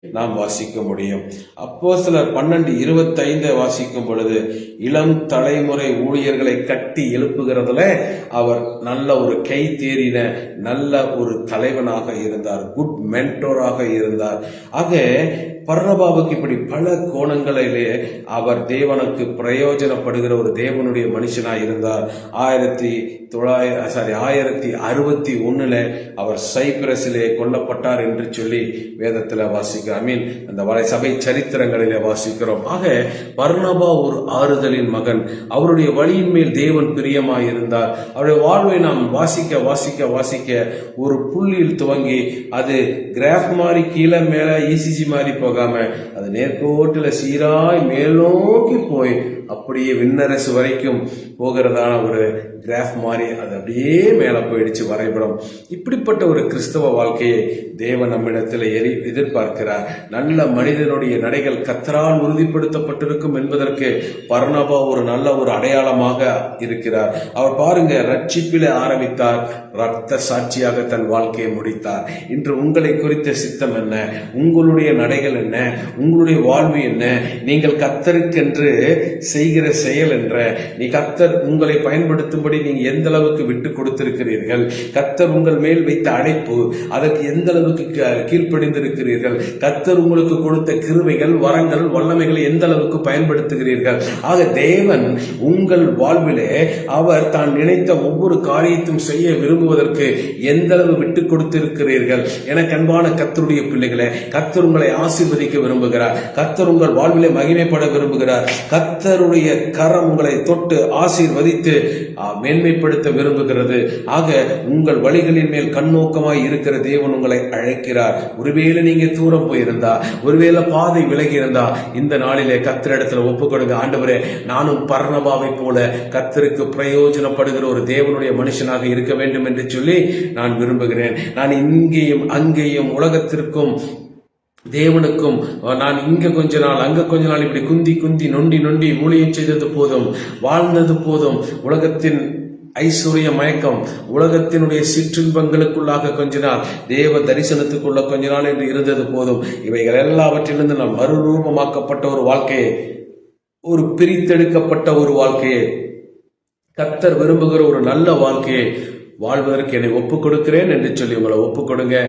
நாம் வாசிக்க முடியும். அப்போ சிலர் பன்னெண்டு இருபத்தைந்தை வாசிக்கும் பொழுது இளம் தலைமுறை ஊழியர்களை கட்டி எழுப்புகிறதுல அவர் நல்ல ஒரு கை தேறின நல்ல ஒரு தலைவனாக இருந்தார் குட் மென்டோராக இருந்தார். ஆக பர்ணபாவுக்கு இப்படி பல கோணங்களிலே அவர் தேவனுக்கு பிரயோஜனப்படுகிற ஒரு தேவனுடைய மனுஷனாக இருந்தார். ஆயிரத்தி தொள்ளாயிரம் சாரி ஆயிரத்தி அறுபத்தி ஒன்றில் அவர் சைப்ரஸிலே கொல்லப்பட்டார் என்று சொல்லி வேதத்தில் வாசிக்கிறோம் ஐ மீன் அந்த வலை சபை சரித்திரங்களிலே வாசிக்கிறோம். ஆக பர்ணபா ஒரு ஆறுதலின் மகன். அவருடைய வழியின் மேல் தேவன் பிரியமாக இருந்தார் அவருடைய வாழ்வை நாம் வாசிக்க வாசிக்க வாசிக்க ஒரு புள்ளியில் துவங்கி அது கிராஃப் மாதிரி கீழே மேலே இசிஜி மாதிரி போக போகாம அது நேர்கோட்டில் சீராய் மேல்நோக்கி போய் அப்படியே விண்ணரசு வரைக்கும் போகிறதான ஒரு கிராஃப் மாதிரி அது அப்படியே மேலே போயிடுச்சு வரைபடம். இப்படிப்பட்ட ஒரு கிறிஸ்தவ வாழ்க்கையை தேவன் நம்மிடத்தில் எரி எதிர்பார்க்கிறார். நல்ல மனிதனுடைய நடைகள் கத்தரால் உறுதிப்படுத்தப்பட்டிருக்கும் என்பதற்கு பர்ணபா ஒரு நல்ல ஒரு அடையாளமாக இருக்கிறார். அவர் பாருங்க ரட்சிப்பில ஆரம்பித்தார் ரத்த சாட்சியாக தன் வாழ்க்கையை முடித்தார். இன்று உங்களை குறித்த சித்தம் என்ன? உங்களுடைய நடைகள் என்ன? உங்களுடைய வாழ்வு என்ன? நீங்கள் கத்தருக்கென்று செய்கிற செயல் என்ற நீ கத்தர் உங்களை பயன்படுத்தும்படி நீங்கள் எந்த அளவுக்கு விட்டு கொடுத்திருக்கிறீர்கள்? கத்தர் உங்கள் மேல் வைத்த அழைப்பு அதற்கு எந்த அளவுக்கு க- கீழ்ப்படிந்திருக்கிறீர்கள்? கத்தர் உங்களுக்கு கொடுத்த கிருமைகள் வரங்கள் வல்லமைகளை எந்த அளவுக்கு பயன்படுத்துகிறீர்கள்? ஆக தேவன் உங்கள் வாழ்விலே அவர் தான் நினைத்த ஒவ்வொரு காரியத்தையும் செய்ய விரும்புவதற்கு எந்த அளவு விட்டு கொடுத்திருக்கிறீர்கள்? எனக்கு அன்பான கத்தருடைய பிள்ளைகளை கத்தர் உங்களை ஆசீர்வதிக்க விரும்புகிறார். கத்தர் உங்கள் வாழ்விலே மகிமைப்பட விரும்புகிறார். கத்தருடைய கரம் உங்களை தொட்டு ஆசீர்வதித்து மேன்மைப்படுத்த விரும்புகிறது. ஆக உங்கள் வழிகளின் மேல் கண்ணோக்கமாய் இருக்கிற தேவன் உங்களை அழைக்கிறார். ஒருவேளை நீங்க தூரம் போயிருந்தா ஒருவேளை பாதை விலகி இருந்தா இந்த நாளிலே கத்தர் இடத்துல ஒப்பு கொடுங்க ஆண்டவரே நானும் பர்ணபாவை போல கத்தருக்கு பிரயோஜனப்படுகிற ஒரு தேவனுடைய மனுஷனாக இருக்க வேண்டும் என்று சொல்லி நான் விரும்புகிறேன். நான் இங்கேயும் அங்கேயும் உலகத்திற்கும் தேவனுக்கும் நான் இங்கே கொஞ்ச நாள் அங்கே கொஞ்ச நாள் இப்படி குந்தி குந்தி நொண்டி நொண்டி மூலியம் செய்தது போதும். வாழ்ந்தது போதும். உலகத்தின் ஐஸ்வர்ய மயக்கம் உலகத்தினுடைய சிற்றின்பங்களுக்குள்ளாக கொஞ்ச நாள் தேவ தரிசனத்துக்குள்ள கொஞ்ச நாள் என்று இருந்தது போதும். இவைகள் எல்லாவற்றிலிருந்து நாம் மறுரூபமாக்கப்பட்ட ஒரு வாழ்க்கையை ஒரு பிரித்தெடுக்கப்பட்ட ஒரு வாழ்க்கையை கத்தர் விரும்புகிற ஒரு நல்ல வாழ்க்கையை வாழ்வதற்கு என்னை ஒப்புக் கொடுக்கிறேன் என்று சொல்லி உங்களை ஒப்புக் கொடுங்க